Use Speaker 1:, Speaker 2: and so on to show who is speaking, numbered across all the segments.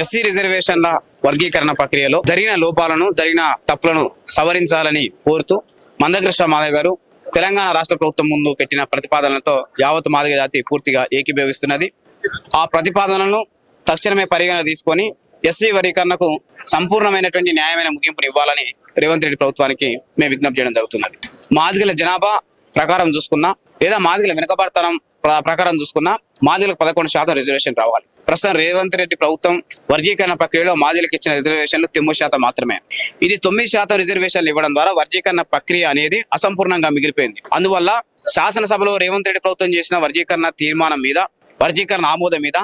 Speaker 1: SC రిజర్వేషన్ల వర్గీకరణ ప్రక్రియలో జరిగిన లోపాలను జరిగిన తప్పులను సవరించాలని కోరుతూ మందకృష్ణ మాధవ్ గారు తెలంగాణ రాష్ట్ర ప్రభుత్వం ముందు పెట్టిన ప్రతిపాదనలతో యావత్ మాదిగ జాతి పూర్తిగా ఏకీభవిస్తున్నది. ఆ ప్రతిపాదనలను తక్షణమే పరిగణన తీసుకొని ఎస్సీ వర్గీకరణకు సంపూర్ణమైనటువంటి న్యాయమైన ముగింపుని ఇవ్వాలని రేవంత్ రెడ్డి ప్రభుత్వానికి మేము విజ్ఞప్తి చేయడం జరుగుతున్నది. మాదిగల జనాభా ప్రకారం చూసుకున్నా లేదా మాదిగల వెనుకబడతనం ప్రకారం చూసుకున్నా మాదిగలకు పదకొండు శాతం రిజర్వేషన్ రావాలి. ప్రస్తుతం రేవంత్ రెడ్డి ప్రభుత్వం వర్గీకరణ ప్రక్రియలో మాదిలకు ఇచ్చిన రిజర్వేషన్లు తొమ్మిది శాతం మాత్రమే. ఇది తొమ్మిది శాతం రిజర్వేషన్లు ఇవ్వడం ద్వారా వర్గీకరణ ప్రక్రియ అనేది అసంపూర్ణంగా మిగిలిపోయింది. అందువల్ల శాసనసభలో రేవంత్ రెడ్డి ప్రభుత్వం చేసిన వర్గీకరణ తీర్మానం మీద వర్గీకరణ ఆమోదం మీద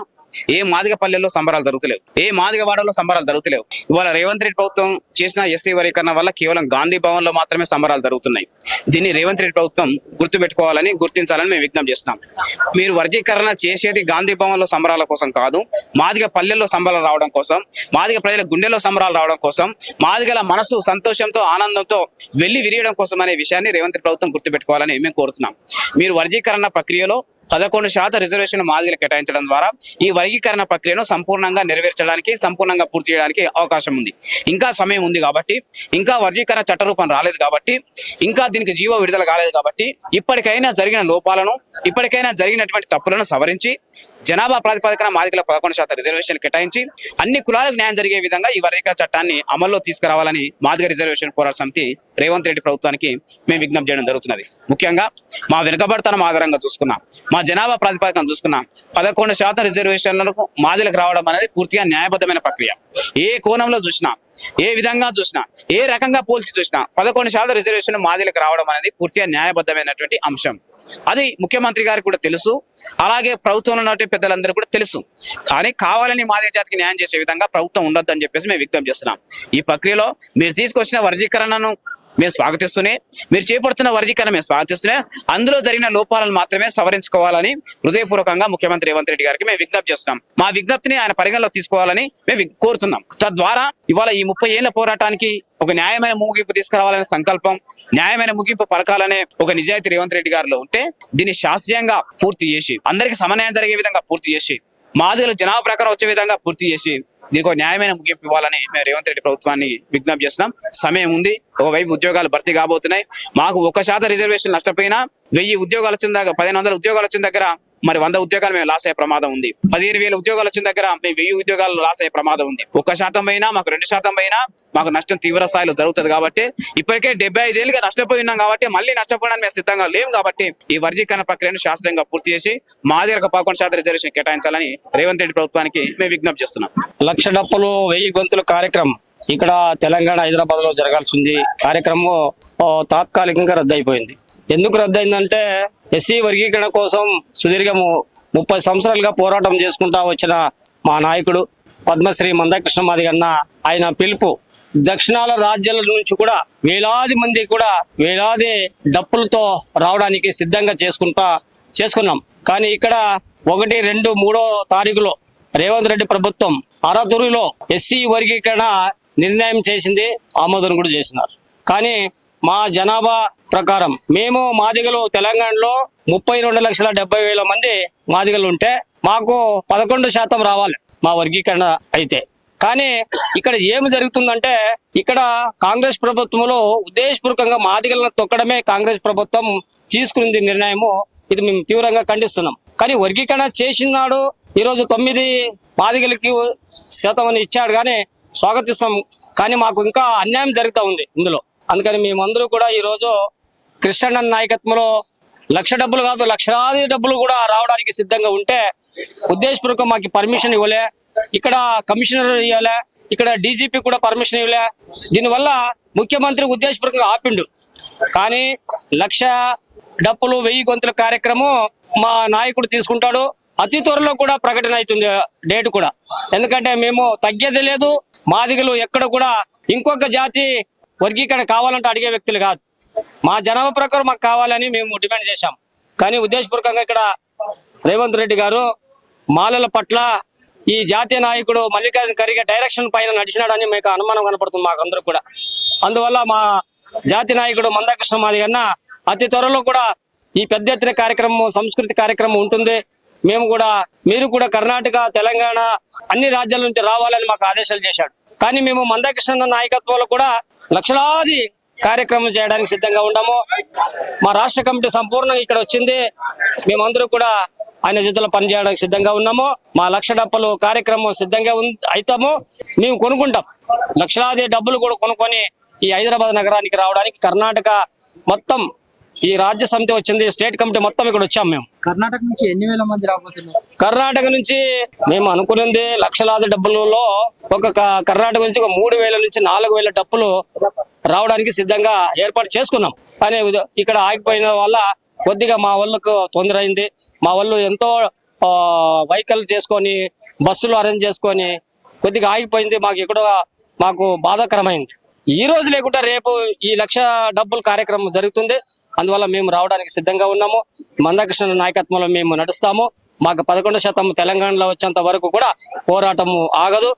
Speaker 1: ఏ మాదిగ పల్లెల్లో సంబరాలు జరుగుతలేవు. ఏ మాదిగ వాడలో సంబరాలు జరుగుతలేవు. ఇవాళ రేవంత్ రెడ్డి ప్రభుత్వం చేసిన ఎస్సీ వర్గీకరణ వల్ల కేవలం గాంధీ భవన్లో మాత్రమే సంబరాలు జరుగుతున్నాయి. దీన్ని రేవంత్ రెడ్డి ప్రభుత్వం గుర్తుపెట్టుకోవాలని గుర్తించాలని మేము విజ్ఞప్తి చేస్తున్నాం. మీరు వర్గీకరణ చేసేది గాంధీ భవన్లో సంబరాల కోసం కాదు మాదిగ పల్లెల్లో సంబరాలు రావడం కోసం మాదిగ ప్రజల గుండెల్లో సంబరాలు రావడం కోసం మాదిగల మనసు సంతోషంతో ఆనందంతో వెళ్ళి విరియడం కోసం అనే విషయాన్ని రేవంత్ ప్రభుత్వం గుర్తుపెట్టుకోవాలని మేము కోరుతున్నాం. మీరు వర్గీకరణ ప్రక్రియలో పదకొండు శాతం రిజర్వేషన్ మాదిగలు కేటాయించడం ద్వారా ఈ వర్గీకరణ ప్రక్రియను సంపూర్ణంగా నెరవేర్చడానికి సంపూర్ణంగా పూర్తి చేయడానికి అవకాశం ఉంది. ఇంకా సమయం ఉంది కాబట్టి ఇంకా వర్గీకరణ చట్టరూపం రాలేదు కాబట్టి ఇంకా దీనికి జీవో విడుదల కాలేదు కాబట్టి ఇప్పటికైనా జరిగిన లోపాలను ఇప్పటికైనా జరిగినటువంటి తప్పులను సవరించి జనాభా ప్రాతిపదికన మాదికల పదకొండు శాతం రిజర్వేషన్ కేటాయించి అన్ని కులాలకు న్యాయం జరిగే విధంగా ఈ వర్గీకరణ చట్టాన్ని అమల్లో తీసుకురావాలని మాదిగ రిజర్వేషన్ పోరాట సమితి రేవంత్ రెడ్డి ప్రభుత్వానికి మేము విజ్ఞప్తి చేయడం జరుగుతున్నది. ముఖ్యంగా మా వెనుకబడతనం ఆధారంగా చూసుకున్నాం. మా జనాభా ప్రాతిపదికన చూసుకున్నాం. పదకొండు శాతం రిజర్వేషన్లకు మాదిలకు రావడం అనేది పూర్తిగా న్యాయబద్ధమైన ప్రక్రియ. ఏ కోణంలో చూసినా ఏ విధంగా చూసినా ఏ రకంగా పోల్చి చూసినా పదకొండు శాతం రిజర్వేషన్ మాదిలకు రావడం అనేది పూర్తిగా న్యాయబద్ధమైనటువంటి అంశం. అది ముఖ్యమంత్రి గారికి కూడా తెలుసు. అలాగే ప్రభుత్వంలో ఉన్నటువంటి పెద్దలందరూ కూడా తెలుసు. కానీ కావాలని మాదే జాతికి న్యాయం చేసే విధంగా ప్రభుత్వం ఉండొద్దని చెప్పేసి మేము వ్యక్తం చేస్తున్నాం. ఈ ప్రక్రియలో మీరు తీసుకొచ్చిన వర్గీకరణను మేము స్వాగతిస్తూనే మీరు చేపడుతున్న వర్గీకరణ మేము స్వాగతిస్తూనే అందులో జరిగిన లోపాలను మాత్రమే సవరించుకోవాలని హృదయపూర్వకంగా ముఖ్యమంత్రి రేవంత్ రెడ్డి గారికి మేము విజ్ఞప్తి చేస్తున్నాం. మా విజ్ఞప్తిని ఆయన పరిగణలో తీసుకోవాలని మేము కోరుతున్నాం. తద్వారా ఇవాళ ఈ ముప్పై ఏళ్ళ పోరాటానికి ఒక న్యాయమైన ముగింపు తీసుకురావాలనే సంకల్పం న్యాయమైన ముగింపు పలకాలనే ఒక నిజాయితీ రేవంత్ రెడ్డి గారిలో ఉంటే దీన్ని శాస్త్రీయంగా పూర్తి చేసి అందరికి సమన్వయం జరిగే విధంగా పూర్తి చేసి మాదిగలు జనాభా ప్రకారం వచ్చే విధంగా పూర్తి చేసి దీనికి న్యాయమైన ముగింపు ఇవ్వాలని మేము రేవంత్ రెడ్డి ప్రభుత్వాన్ని విజ్ఞప్తి చేస్తున్నాం. సమయం ఉంది. ఒకవైపు ఉద్యోగాలు భర్తీ కాబోతున్నాయి. మాకు ఒక శాతం రిజర్వేషన్ నష్టపోయినా వెయ్యి ఉద్యోగాలు వచ్చిన దగ్గర పదిహేను వందల ఉద్యోగాలు వచ్చిన దగ్గర మరి వంద ఉద్యోగాలు మేము లాస్ అయ్యే ప్రమాదం ఉంది. పదిహేను వేల ఉద్యోగాలు వచ్చిన దగ్గర మేము వెయ్యి ఉద్యోగాలు లాస్ అయ్యే ప్రమాదం ఉంది. ఒక్క శాతం పైన మాకు రెండు శాతం పైన మాకు నష్టం తీవ్ర స్థాయిలో జరుగుతుంది కాబట్టి ఇప్పటికే డెబ్బై ఐదేళ్ళుగా నష్టపోయి ఉన్నాం కాబట్టి మళ్ళీ నష్టపోవడానికి మేము సిద్ధంగా లేము కాబట్టి ఈ వర్గీకరణ ప్రక్రియను శాస్త్రీయంగా పూర్తి చేసి మా దగ్గర పదకొండు శాతం రిజర్వేషన్ కేటాయించాలని రేవంత్ రెడ్డి ప్రభుత్వానికి మేము విజ్ఞప్తి చేస్తున్నాం.
Speaker 2: లక్ష డప్పులు వెయ్యి గొంతుల కార్యక్రమం ఇక్కడ తెలంగాణ హైదరాబాద్లో జరగాల్సి ఉంది కార్యక్రమం తాత్కాలికంగా తాత్కాలికంగా రద్దయిపోయింది. ఎందుకు రద్దయిందంటే ఎస్సీ వర్గీకరణ కోసం సుదీర్ఘము ముప్పై సంవత్సరాలుగా పోరాటం చేసుకుంటా వచ్చిన మా నాయకుడు పద్మశ్రీ మందకృష్ణ మాది అన్న ఆయన పిలుపు దక్షిణాల రాజ్యాల నుంచి కూడా వేలాది మంది కూడా వేలాది డప్పులతో రావడానికి సిద్ధంగా చేసుకుంటా చేసుకున్నాం. కానీ ఇక్కడ ఒకటి రెండు మూడో తారీఖులో రేవంత్ రెడ్డి ప్రభుత్వం అరతురిలో ఎస్సీ వర్గీకరణ నిర్ణయం చేసింది. ఆమోదం కూడా చేసినారు. కానీ మా జనాభా ప్రకారం మేము మాదిగలు తెలంగాణలో ముప్పై రెండు లక్షల డెబ్బై వేల మంది మాదిగలు ఉంటే మాకు పదకొండు శాతం రావాలి మా వర్గీకరణ అయితే. కానీ ఇక్కడ ఏమి జరుగుతుందంటే ఇక్కడ కాంగ్రెస్ ప్రభుత్వంలో ఉద్దేశపూర్వకంగా మాదిగలను తొక్కడమే కాంగ్రెస్ ప్రభుత్వం తీసుకుంది నిర్ణయము. ఇది మేము తీవ్రంగా ఖండిస్తున్నాం. కానీ వర్గీకరణ చేసినాడు ఈరోజు తొమ్మిది మాదిగలకి శాతం అని ఇచ్చాడు కానీ స్వాగతిస్తాం. కానీ మాకు ఇంకా అన్యాయం జరుగుతూ ఉంది ఇందులో. అందుకని మేమందరూ కూడా ఈరోజు కృష్ణన్న నాయకత్వంలో లక్ష డబ్బులు కాదు లక్షలాది డబ్బులు కూడా రావడానికి సిద్ధంగా ఉంటే ఉద్దేశపూర్వకం మాకు పర్మిషన్ ఇవ్వలే. ఇక్కడ కమిషనర్ ఇవ్వలే ఇక్కడ డీజీపీ కూడా పర్మిషన్ ఇవ్వలే. దీనివల్ల ముఖ్యమంత్రి ఉద్దేశపూర్వకంగా ఆపిండు. కానీ లక్ష డప్పులు వెయ్యి గొంతుల కార్యక్రమం మా నాయకుడు తీసుకుంటాడు. అతి త్వరలో కూడా ప్రకటన అవుతుంది డేట్ కూడా. ఎందుకంటే మేము తగ్గేది లేదు మాదిగలు ఎక్కడ కూడా ఇంకొక జాతి వర్గీకరణ కావాలంటే అడిగే వ్యక్తులు కాదు. మా జనాభా ప్రకారం మాకు కావాలని మేము డిమాండ్ చేశాం. కానీ ఉద్దేశపూర్వకంగా ఇక్కడ రేవంత్ రెడ్డి గారు మాలల పట్ల ఈ జాతీయ నాయకుడు మల్లికార్జున ఖర్గే డైరెక్షన్ పైన నడిచినాడని మీకు అనుమానం కనపడుతుంది మాకు కూడా. అందువల్ల మా జాతి నాయకుడు మందాకృష్ణ మాది కన్నా అతి త్వరలో కూడా ఈ పెద్ద ఎత్తున కార్యక్రమం సంస్కృతి కార్యక్రమం ఉంటుంది. మేము కూడా మీరు కూడా కర్ణాటక తెలంగాణ అన్ని రాజ్యాల నుంచి రావాలని మాకు ఆదేశాలు చేశాడు. కానీ మేము మందకృష్ణ నాయకత్వంలో కూడా లక్షలాది కార్యక్రమం చేయడానికి సిద్ధంగా ఉన్నాము. మా రాష్ట్ర కమిటీ సంపూర్ణంగా ఇక్కడ వచ్చింది. మేమందరూ కూడా ఆయన జతలో పనిచేయడానికి సిద్ధంగా ఉన్నాము. మా లక్ష డబ్బులు కార్యక్రమం సిద్ధంగా ఉం- అవుతాము మేము కొనుక్కుంటాం. లక్షలాది డబ్బులు కూడా కొనుక్కొని ఈ హైదరాబాద్ నగరానికి రావడానికి కర్ణాటక మొత్తం ఈ రాజ్య సమితి వచ్చింది స్టేట్ కమిటీ మొత్తం ఇక్కడ వచ్చాం మేము.
Speaker 3: కర్ణాటక నుంచి ఎన్ని వేల మంది రాబోతున్నారు?
Speaker 2: కర్ణాటక నుంచి మేము అనుకున్నది లక్షలాది డబ్బులలో ఒక కర్ణాటక నుంచి ఒక మూడు వేల నుంచి నాలుగు వేల డబ్బులు రావడానికి సిద్ధంగా ఏర్పాటు చేసుకున్నాం. కానీ ఇక్కడ ఆగిపోయిన వల్ల కొద్దిగా మా వాళ్ళకు తొందర అయింది. మా వాళ్ళు ఎంతో వెహికల్ చేసుకొని బస్సులు అరేంజ్ చేసుకొని కొద్దిగా ఆగిపోయింది. మాకు ఎక్కడో మాకు బాధాకరమైంది. ఈ రోజు లేకుండా రేపు ఈ లక్ష డబ్బుల కార్యక్రమం జరుగుతుంది. అందువల్ల మేము రావడానికి సిద్ధంగా ఉన్నాము. మందకృష్ణ నాయకత్వంలో మేము నడుస్తాము. మాకు పదకొండు శాతం తెలంగాణలో వచ్చేంత వరకు కూడా పోరాటము ఆగదు.